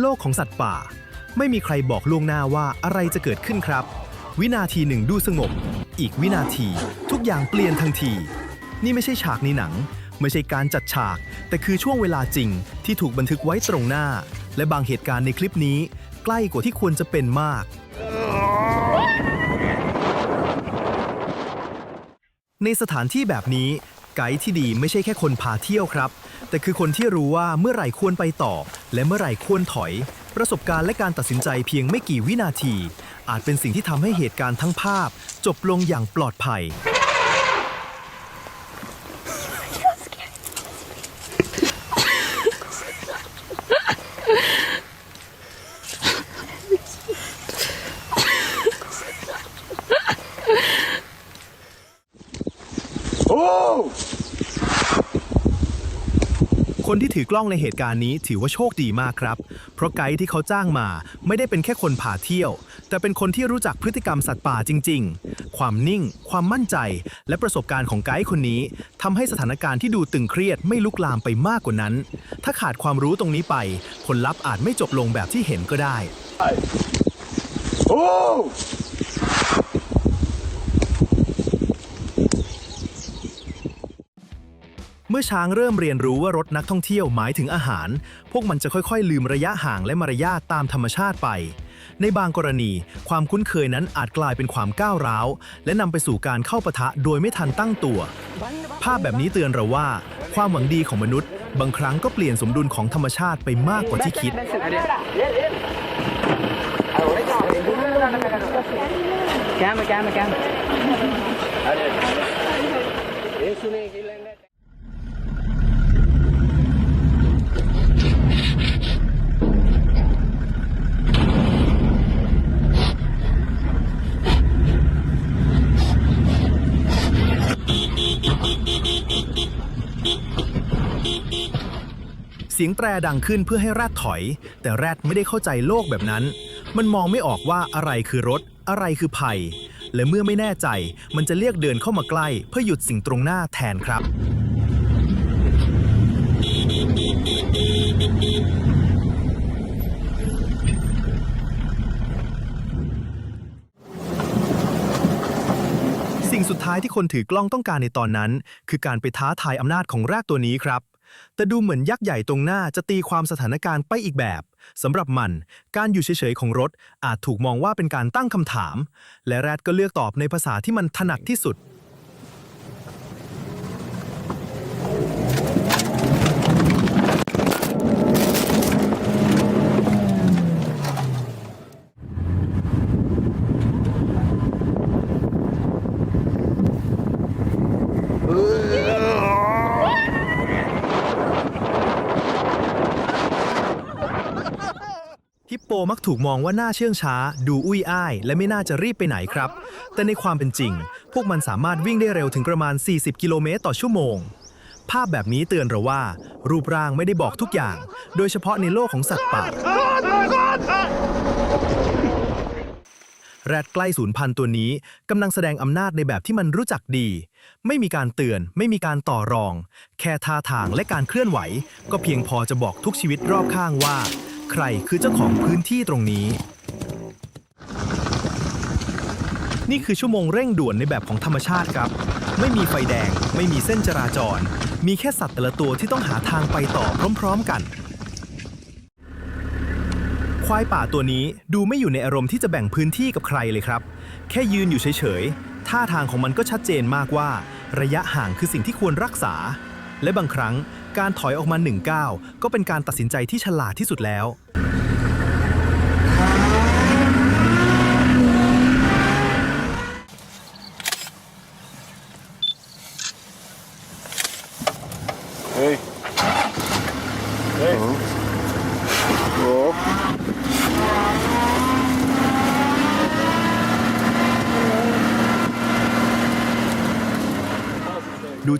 โลกของสัตว์ป่า ไม่มีใครบอกล่วงหน้าว่าอะไรจะเกิดขึ้นครับ วินาทีหนึ่งดูสงบ อีกวินาที ทุกอย่างเปลี่ยนทันที นี่ไม่ใช่ฉากในหนัง ไม่ใช่การจัดฉาก แต่คือช่วงเวลาจริงที่ถูกบันทึกไว้ตรงหน้า และบางเหตุการณ์ในคลิปนี้ ใกล้กว่าที่ควรจะเป็นมาก ในสถานที่แบบนี้ไกด์ที่ดีไม่ใช่แค่คนพาเที่ยวครับ แต่คือคนที่รู้ว่าเมื่อไหร่ควรไปต่อ และเมื่อไหร่ควรถอย ประสบการณ์และการตัดสินใจเพียงไม่กี่วินาที อาจเป็นสิ่งที่ทำให้เหตุการณ์ทั้งภาพ จบลงอย่างปลอดภัย คนที่ถือกล้องในเหตุการณ์นี้ถือว่าโชคดีมากครับ เพราะไกด์ที่เขาจ้างมาไม่ได้เป็นแค่คนพาเที่ยว แต่เป็นคนที่รู้จักพฤติกรรมสัตว์ป่าจริง ๆ ความนิ่ง ความมั่นใจ และประสบการณ์ของไกด์คนนี้ทำให้สถานการณ์ที่ดูตึงเครียดไม่ลุกลามไปมากกว่านั้น ถ้าขาดความรู้ตรงนี้ไป ผลลัพธ์อาจไม่จบลงแบบที่เห็นก็ได้ เมื่อช้างเริ่มเรียนรู้ว่ารถนักท่องเที่ยวหมายถึงอาหาร พวกมันจะค่อยๆ ลืมระยะห่างและมารยาทตามธรรมชาติไป ในบางกรณี ความคุ้นเคยนั้นอาจกลายเป็นความก้าวร้าว และนำไปสู่การเข้าปะทะโดยไม่ทันตั้งตัว ภาพแบบนี้เตือนเราว่า ความหวังดีของมนุษย์ บางครั้งก็เปลี่ยนสมดุลของธรรมชาติไปมากกว่าที่คิด Cam, cam, cam. เสียงแตรดังขึ้นเพื่อให้แรดถอย แต่แรดไม่ได้เข้าใจโลกแบบนั้น มันมองไม่ออกว่าอะไรคือรถ อะไรคือภัย และเมื่อไม่แน่ใจ มันจะเรียกเดินเข้ามาใกล้ เพื่อหยุดสิ่งตรงหน้าแทนครับ สิ่งสุดท้ายที่คนถือกล้องต้องการในตอนนั้น คือการไปท้าทายอำนาจของแรดตัวนี้ครับ แต่ดูเหมือนยักษ์ใหญ่ตรงหน้าจะตีความสถานการณ์ไปอีกแบบสำหรับมัน การอยู่เฉยๆของรถอาจถูกมองว่าเป็นการตั้งคำถาม และแรดก็เลือกตอบในภาษาที่มันถนัดที่สุด โปมักถูกมองว่าน่าเชื่องช้า ดูอุ้ยอ้าย และไม่น่าจะรีบไปไหนครับ แต่ในความเป็นจริง พวกมันสามารถวิ่งได้เร็วถึงประมาณ 40 กิโลเมตรต่อชั่วโมง ภาพแบบนี้เตือนเราว่า รูปร่างไม่ได้บอกทุกอย่าง โดยเฉพาะในโลกของสัตว์ป่า แรดใกล้สูญพันธุ์ตัวนี้กำลังแสดงอำนาจในแบบที่มันรู้จักดี ไม่มีการเตือน ไม่มีการต่อรอง แค่ท่าทางและการเคลื่อนไหว ก็เพียงพอจะบอกทุกชีวิตรอบข้างว่า ใครคือเจ้าของพื้นที่ตรงนี้ นี่คือชั่วโมงเร่งด่วนในแบบของธรรมชาติครับ ไม่มีไฟแดง ไม่มีเส้นจราจร มีแค่สัตว์แต่ละตัวที่ต้องหาทางไปต่อพร้อมๆกัน ควายป่าตัวนี้ดูไม่อยู่ในอารมณ์ที่จะแบ่งพื้นที่กับใครเลยครับ แค่ยืนอยู่เฉยๆ ท่าทางของมันก็ชัดเจนมากว่า ระยะห่างคือสิ่งที่ควรรักษา และบางครั้ง การถอยออกมาหนึ่งก้าวก็เป็นการตัดสินใจที่ฉลาดที่สุดแล้ว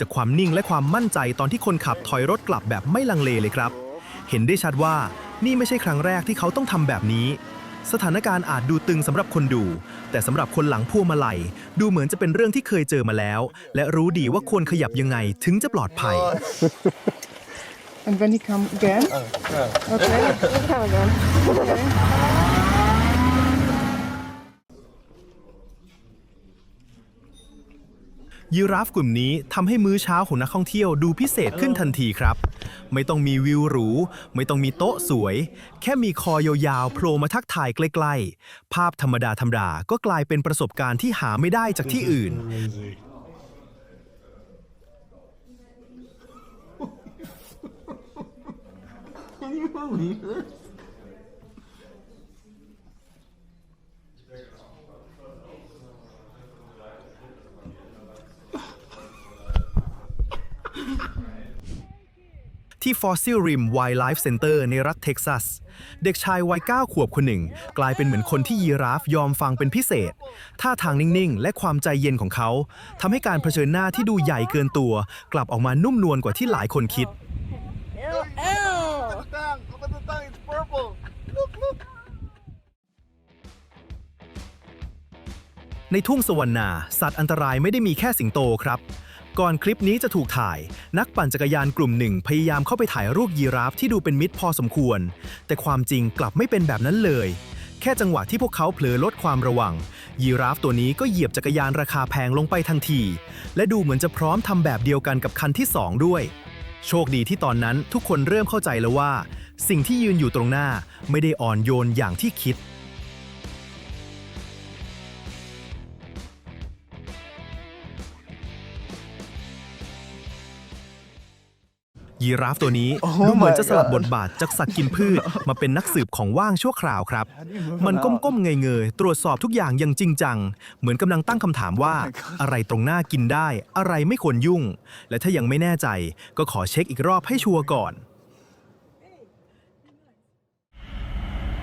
จากความนิ่งและความมั่นใจตอนที่คนขับถอยรถกลับแบบไม่ลังเลเลยครับ เห็นได้ชัดว่านี่ไม่ใช่ครั้งแรกที่เขาต้องทำแบบนี้ สถานการณ์อาจดูตึงสำหรับคนดู แต่สำหรับคนหลังพวงมาลัย ดูเหมือนจะเป็นเรื่องที่เคยเจอมาแล้ว และรู้ดีว่าควรขยับยังไงถึงจะปลอดภัย And when he come again? Okay, he'll come again. Okay. ยีราฟกลุ่มนี้ทำให้มื้อเช้าของนักท่องเที่ยวดูพิเศษขึ้นทันทีครับ ไม่ต้องมีวิวหรู ไม่ต้องมีโต๊ะสวย แค่มีคอยาวๆโผล่มาทักทายใกล้ๆ ภาพธรรมดาธรรมดาก็กลายเป็นประสบการณ์ที่หาไม่ได้จากที่อื่น ที่ Fossil Rim Wildlife Center ในรัฐเท็กซัส เด็กชายวัย 9 ขวบคนหนึ่ง กลายเป็นเหมือนคนที่ยีราฟยอมฟังเป็นพิเศษ ท่าทางนิ่งๆ และความใจเย็นของเขาทำให้การเผชิญหน้าที่ดูใหญ่เกินตัว กลับออกมานุ่มนวลกว่าที่หลายคนคิด ในทุ่งสวรรณาสัตว์อันตรายไม่ได้มีแค่สิงโตครับ ก่อนคลิปนี้จะถูกถ่าย นักปั่นจักรยานกลุ่มหนึ่งพยายามเข้าไปถ่ายรูปยีราฟที่ดูเป็นมิตรพอสมควร แต่ความจริงกลับไม่เป็นแบบนั้นเลย แค่จังหวะที่พวกเขาเผลอลดความระวัง ยีราฟตัวนี้ก็เหยียบจักรยานราคาแพงลงไปทันที และดูเหมือนจะพร้อมทำแบบเดียวกันกับคันที่สองด้วย โชคดีที่ตอนนั้นทุกคนเริ่มเข้าใจแล้วว่า สิ่งที่ยืนอยู่ตรงหน้าไม่ได้อ่อนโยนอย่างที่คิด ยีราฟตัวนี้ Oh ดูเหมือนจะสลับ my God บทบาทจากสัตว์กินพืช มาเป็นนักสืบของว่างชั่วคราวครับ มันก้มๆเงยๆตรวจสอบทุกอย่างอย่างจริงจัง เหมือนกำลังตั้งคำถามว่า Oh my God อะไรตรงหน้ากินได้ อะไรไม่ควรยุ่ง และถ้ายังไม่แน่ใจ ก็ขอเช็คอีกรอบให้ชัวร์ก่อน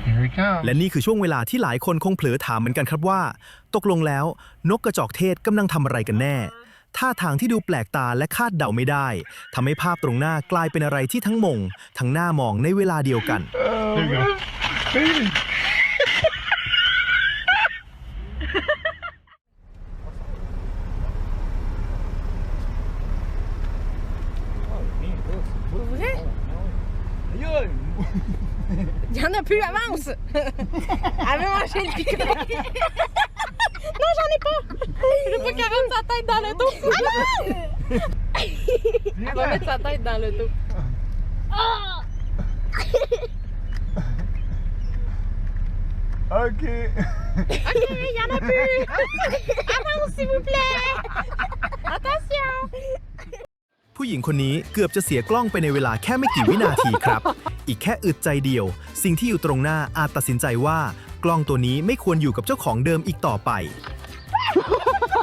Here he comes. และนี่คือช่วงเวลาที่หลายคนคงเผลอถามเหมือนกันครับว่า ตกลงแล้ว นกกระจอกเทศกำลังทำอะไรกันแน่ ท่าทางที่ดูแปลกตาและคาดเดาไม่ได้ทำให้ภาพตรงหน้ากลายเป็นอะไรที่ทั้งมง ทั้งหน้ามองในเวลาเดียวกัน Il y en a plus, avance Avance, j'ai le piquet. Non, j'en ai pas! Je veux pas qu'elle mette sa tête dans le dos. Ah non! Elle va mettre sa tête dans le dos. OK. OK, il y en a plus! Avance, s'il vous plaît! Attention! ผู้หญิงคนนี้เกือบจะเสียกล้องไปในเวลาแค่ไม่กี่วินาทีครับ อีกแค่อึดใจเดียว สิ่งที่อยู่ตรงหน้าอาจตัดสินใจว่า กล้องตัวนี้ไม่ควรอยู่กับเจ้าของเดิมอีกต่อไป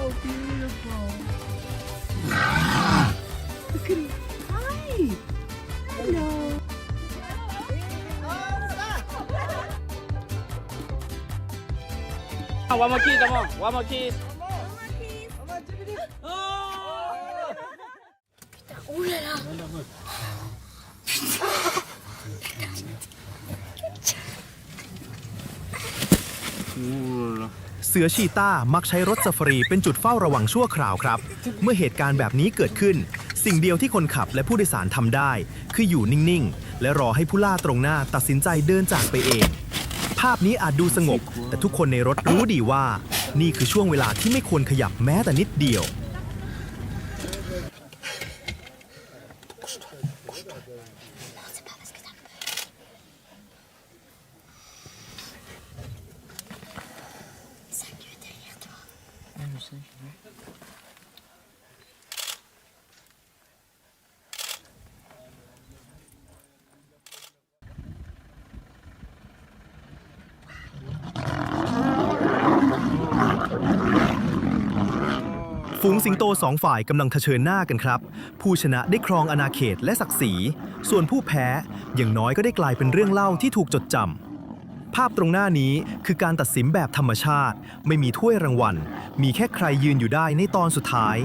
so beautiful. Look at him. Hi. Hello. One more kiss, come on. One more kiss. 올라라. 올라라. เสือชีต้ามักใช้รถซาฟารีเป็นจุดเฝ้าระวังชั่วคราวครับ เมื่อเหตุการณ์แบบนี้เกิดขึ้น สิ่งเดียวที่คนขับและผู้โดยสารทำได้ คืออยู่นิ่งๆ และรอให้ผู้ล่าตรงหน้าตัดสินใจเดินจากไปเอง ภาพนี้อาจดูสงบ แต่ทุกคนในรถรู้ดีว่า นี่คือช่วงเวลาที่ไม่ควรขยับแม้แต่นิดเดียว ฝูงสิงโตสองฝ่ายกำลังเผชิญหน้ากันครับ ผู้ชนะได้ครองอาณาเขตและศักดิ์ศรี ส่วนผู้แพ้อย่างน้อยก็ได้กลายเป็นเรื่องเล่าที่ถูกจดจำภาพตรงหน้านี้คือการตัดสินแบบธรรมชาติ ไม่มีถ้วยรางวัล มีแค่ใครยืนอยู่ได้ในตอนสุดท้าย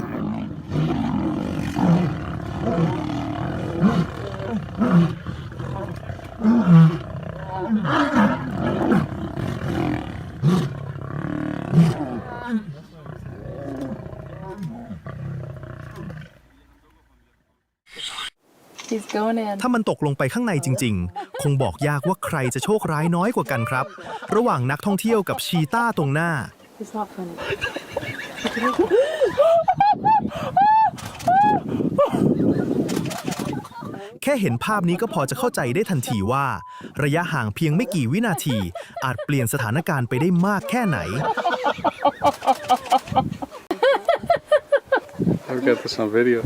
He's going in. ถ้ามันตกลงไปข้างในจริง ๆ คงบอกยากว่าใครจะโชคร้ายน้อยกว่ากันครับ ระหว่างนักท่องเที่ยวกับชีต้าตรงหน้า It's not funny. แค่เห็นภาพนี้ก็พอจะเข้าใจได้ทันทีว่า ระยะห่างเพียงไม่กี่วินาที อาจเปลี่ยนสถานการณ์ไปได้มากแค่ไหน I've got this on video.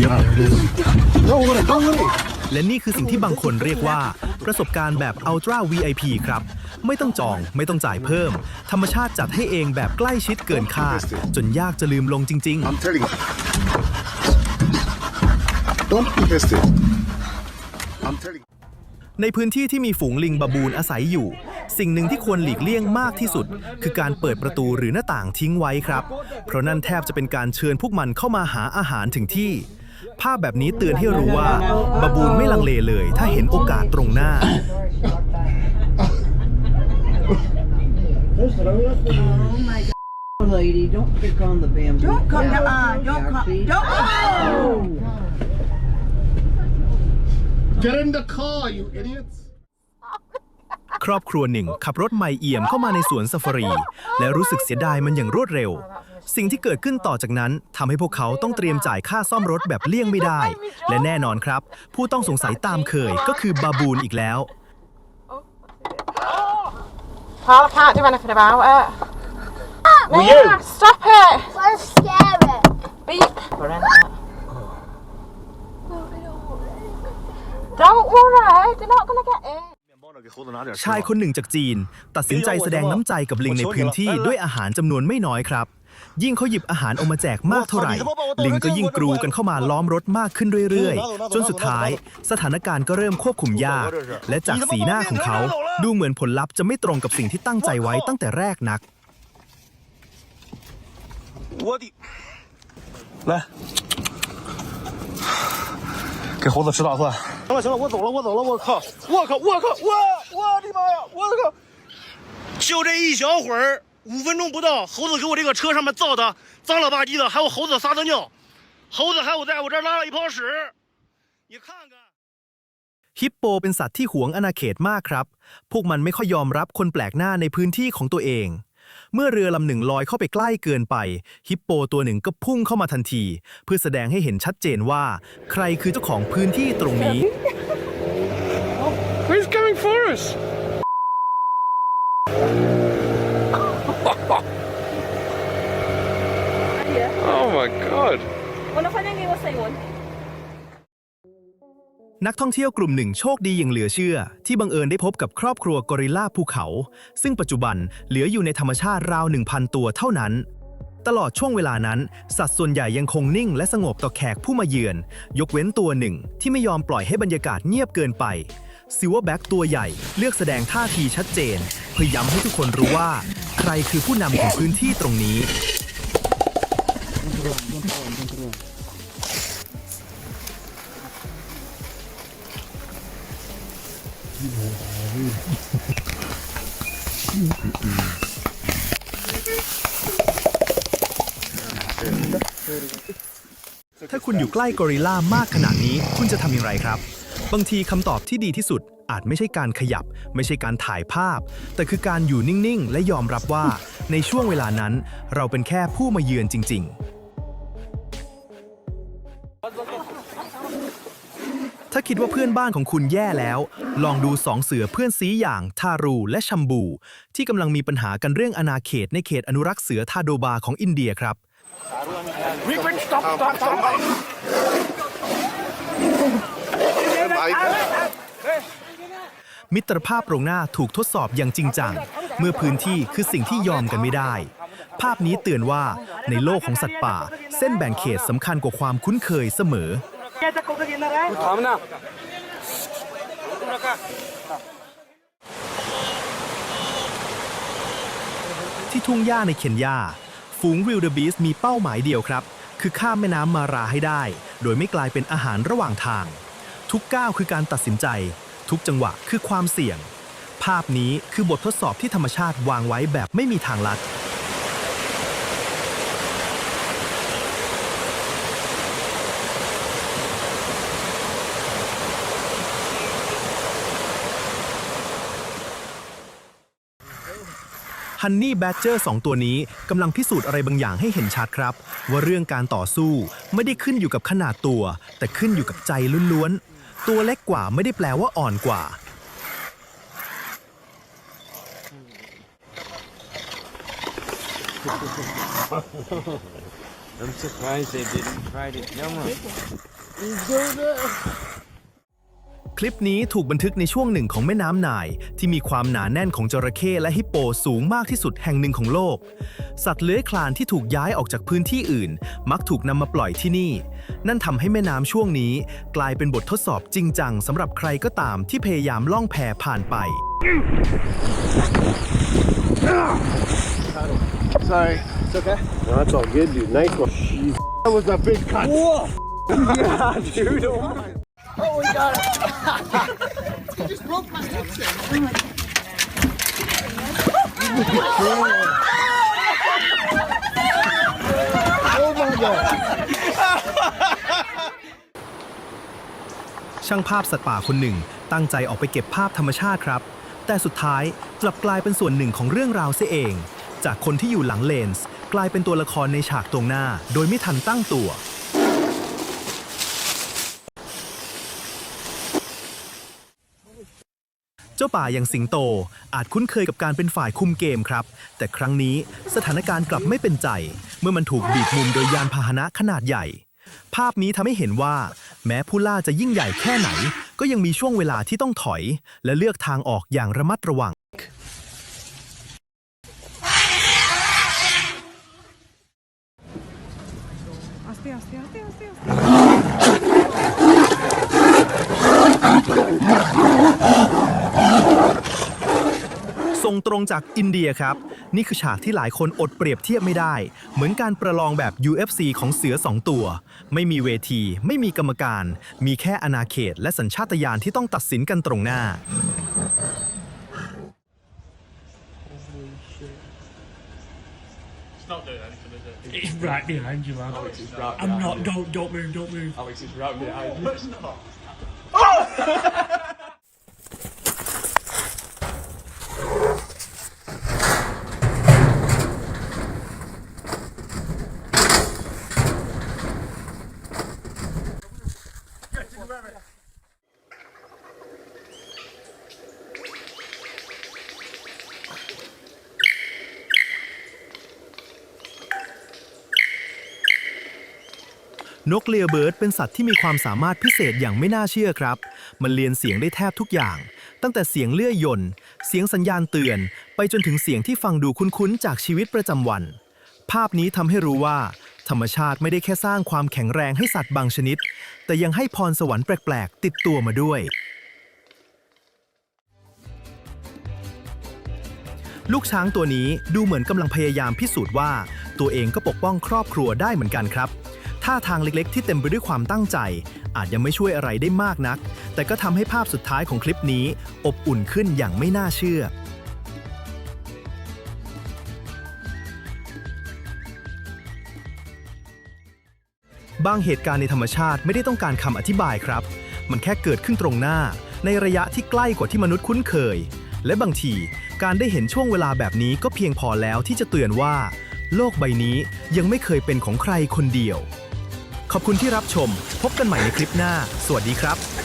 Yeah, there it is. และนี่คือสิ่งที่บางคนเรียกว่า ประสบการณ์แบบ Ultra VIP ครับ ไม่ต้องจอง ไม่ต้องจ่ายเพิ่ม ธรรมชาติจัดให้เองแบบใกล้ชิดเกินคาด จนยากจะลืมลงจริง ๆ I'm telling you. Don't be pissed. I'm telling you. ในพื้นที่ที่มีฝูงลิงบาบูนอาศัยอยู่ สิ่งหนึ่งที่ควรหลีกเลี่ยงมากที่สุด คือการเปิดประตูหรือหน้าต่างทิ้งไว้ครับ เพราะนั่นแทบจะเป็นการเชิญพวกมันเข้ามาหาอาหารถึงที่ ภาพแบบนี้เตือนให้รู้ว่าบาบูนไม่ลังเลเลย ถ้าเห็นโอกาสตรงหน้า lady, don't pick on the bamboo. Don't come Yeah. down. Uh, don't Yeah, come. see? Don't. Oh! Get in the car, you idiots. ครอบครัวหนึ่งขับรถไมเอี่ยมเข้ามาในสวนซาฟารี และรู้สึกเสียดายมันอย่างรวดเร็ว สิ่งที่เกิดขึ้นต่อจากนั้นทำให้พวกเขาต้องเตรียมจ่ายค่าซ่อมรถแบบเลี่ยงไม่ได้ และแน่นอนครับ ผู้ต้องสงสัยตามเคยก็คือ บาบูนอีกแล้ว Paul, I can't do anything about it. Will you? Stop it! Let's scare it. Beep. Don't worry, they're not gonna get in. ชายคนหนึ่งจากจีน ตัดสินใจแสดงน้ำใจกับลิงในพื้นที่ด้วยอาหารจำนวนไม่น้อยครับ ยิ่งเขาหยิบอาหารออกมาแจกมากเท่าไหร่ ลิงก็ยิ่งกรูกันเข้ามาล้อมรถมากขึ้นเรื่อยๆ จนสุดท้าย สถานการณ์ก็เริ่มควบคุมยาก และจากสีหน้าของเขา ดูเหมือนผลลัพธ์จะไม่ตรงกับสิ่งที่ตั้งใจไว้ตั้งแต่แรกนัก 我的，来，给猴子吃大蒜。行了行了，我走了我走了，我靠，我靠我靠我我的妈呀，我靠！就这一小会儿， 五分钟不到，猴子给我这个车上面造的脏了吧唧的，还有猴子撒的尿，猴子还有在我这儿拉了一泡屎，你看看。 ฮิปโปเป็นสัตว์ที่หวงอาณาเขตมากครับ พวกมันไม่ค่อยยอมรับคนแปลกหน้าในพื้นที่ของตัวเอง เมื่อเรือลำหนึ่งลอยเข้าไปใกล้เกินไป ฮิปโปตัวหนึ่งก็พุ่งเข้ามาทันที เพื่อแสดงให้เห็นชัดเจนว่า ใครคือเจ้าของพื้นที่ตรงนี้ He's coming for us. oh my god. Bueno, fue en vivo segundo. นักท่องเที่ยวกลุ่มหนึ่งโชคดีอย่างเหลือเชื่อ ที่บังเอิญได้พบกับครอบครัวกอริลลาภูเขา ซึ่งปัจจุบันเหลืออยู่ในธรรมชาติราว 1,000 ตัวเท่านั้น ตลอดช่วงเวลานั้น สัตว์ส่วนใหญ่ยังคงนิ่งและสงบต่อแขกผู้มาเยือน ยกเว้นตัวหนึ่งที่ไม่ยอมปล่อยให้บรรยากาศเงียบเกินไป ซิลเวอร์แบ็กตัวใหญ่เลือกแสดงท่าทีชัดเจน เพื่อย้ำให้ทุกคนรู้ว่า ใครคือผู้นำของพื้นที่ตรงนี้ ถ้าคุณอยู่ใกล้กอริลลามากขนาดนี้ คุณจะทำอย่างไรครับ บางทีคำตอบที่ดีที่สุดอาจไม่ใช่การขยับ ไม่ใช่การถ่ายภาพ แต่คือการอยู่นิ่ง ๆ และยอมรับว่า ในช่วงเวลานั้น เราเป็นแค่ผู้มาเยือนจริง ๆ ถ้าคิดว่าเพื่อนบ้านของคุณแย่แล้ว ลองดูสองเสือเพื่อนซีอย่างทารูและชัมบู ที่กำลังมีปัญหากันเรื่องอนาเขตในเขตอนุรักษ์เสือทาโดบาของอินเดียครับ เอมิตรภาพตรงหน้าถูกทดสอบอย่างจริงจัง เมื่อพื้นที่คือสิ่งที่ยอมกันไม่ได้ ภาพนี้เตือนว่าในโลกของสัตว์ป่า เส้นแบ่งเขตสำคัญกว่าความคุ้นเคยเสมอ ถามนะที่ทุ่งหญ้าในเคนยา ฝูงวิลเดอร์บีสมีเป้าหมายเดียวครับ คือข้ามแม่น้ำมาราให้ได้ โดยไม่กลายเป็นอาหารระหว่างทาง ทุกก้าวคือการตัดสินใจ ทุกจังหวะคือความเสี่ยง ภาพนี้คือบททดสอบที่ธรรมชาติวางไว้แบบไม่มีทางลัด ฮันนี่แบดเจอร์สองตัวนี้กำลังพิสูจน์อะไรบางอย่างให้เห็นชัดครับ ว่าเรื่องการต่อสู้ไม่ได้ขึ้นอยู่กับขนาดตัว แต่ขึ้นอยู่กับใจล้วนๆ ตัวเล็กกว่าไม่ได้แปลว่าอ่อนกว่า I'm surprised they didn't try it Come on คลิปนี้ถูกบันทึกในช่วงหนึ่งของแม่น้ำนาย ที่มีความหนาแน่นของจระเข้และฮิปโปสูงมากที่สุดแห่งหนึ่งของโลก สัตว์เลื้อยคลานที่ถูกย้ายออกจากพื้นที่อื่น มักถูกนำมาปล่อยที่นี่ นั่นทำให้แม่น้ำช่วงนี้ กลายเป็นบททดสอบจริงจังสำหรับใครก็ตามที่พยายามล่องแพผ่านไป Sorry. It's okay. No, that's all good, dude. Nice one. Jeez. That was a big cut. Whoa! yeah, dude. oh my god. ช่างภาพสัตว์ป่าคนหนึ่งตั้งใจออกไปเก็บภาพธรรมชาติครับ แต่สุดท้ายกลับกลายเป็นส่วนหนึ่งของเรื่องราวเสียเอง จากคนที่อยู่หลังเลนส์ กลายเป็นตัวละครในฉากตรงหน้า โดยไม่ทันตั้งตัว จ้าป่าอย่างสิงโตอาจคุ้นเคยกับการเป็นฝ่ายคุมเกมครับ แต่ครั้งนี้สถานการณ์กลับไม่เป็นใจ เมื่อมันถูกบีบมุมโดยยานพาหนะขนาดใหญ่ ภาพนี้ทำให้เห็นว่า แม้ผู้ล่าจะยิ่งใหญ่แค่ไหน ก็ยังมีช่วงเวลาที่ต้องถอย และเลือกทางออกอย่างระมัดระวัง ส่งตรงจากอินเดียครับ นี่คือฉากที่หลายคนอดเปรียบเทียบไม่ได้ เหมือนการประลองแบบ UFC ของเสือสองตัว ไม่มีเวที ไม่มีกรรมการ มีแค่อาณาเขต และสัญชาตญาณที่ต้องตัดสินกันตรงหน้า It's right behind you, man. I'm not. Don't, don't move, don't move. Alex is right behind you นกเลียเบิร์ดเป็นสัตว์ที่มีความสามารถพิเศษอย่างไม่น่าเชื่อครับ มันเรียนเสียงได้แทบทุกอย่าง ตั้งแต่เสียงเลื่อยยนต์เสียงสัญญาณเตือน ไปจนถึงเสียงที่ฟังดูคุ้นๆ จากชีวิตประจำวัน ภาพนี้ทำให้รู้ว่า ธรรมชาติไม่ได้แค่สร้างความแข็งแรงให้สัตว์บางชนิด แต่ยังให้พรสวรรค์แปลกๆ ติดตัวมาด้วย ลูกช้างตัวนี้ดูเหมือนกำลังพยายามพิสูจน์ว่า ตัวเองก็ปกป้องครอบครัวได้เหมือนกันครับ ท่าทางเล็กๆ ที่เต็มไปด้วยความตั้งใจ อาจยังไม่ช่วยอะไรได้มากนัก แต่ก็ทำให้ภาพสุดท้ายของคลิปนี้ อบอุ่นขึ้นอย่างไม่น่าเชื่อ บางเหตุการณ์ในธรรมชาติไม่ได้ต้องการคำอธิบายครับ มันแค่เกิดขึ้นตรงหน้า ในระยะที่ใกล้กว่าที่มนุษย์คุ้นเคย และบางที การได้เห็นช่วงเวลาแบบนี้ก็เพียงพอแล้วที่จะเตือนว่า โลกใบนี้ยังไม่เคยเป็นของใครคนเดียว ขอบคุณที่รับชม พบกันใหม่ในคลิปหน้า สวัสดีครับ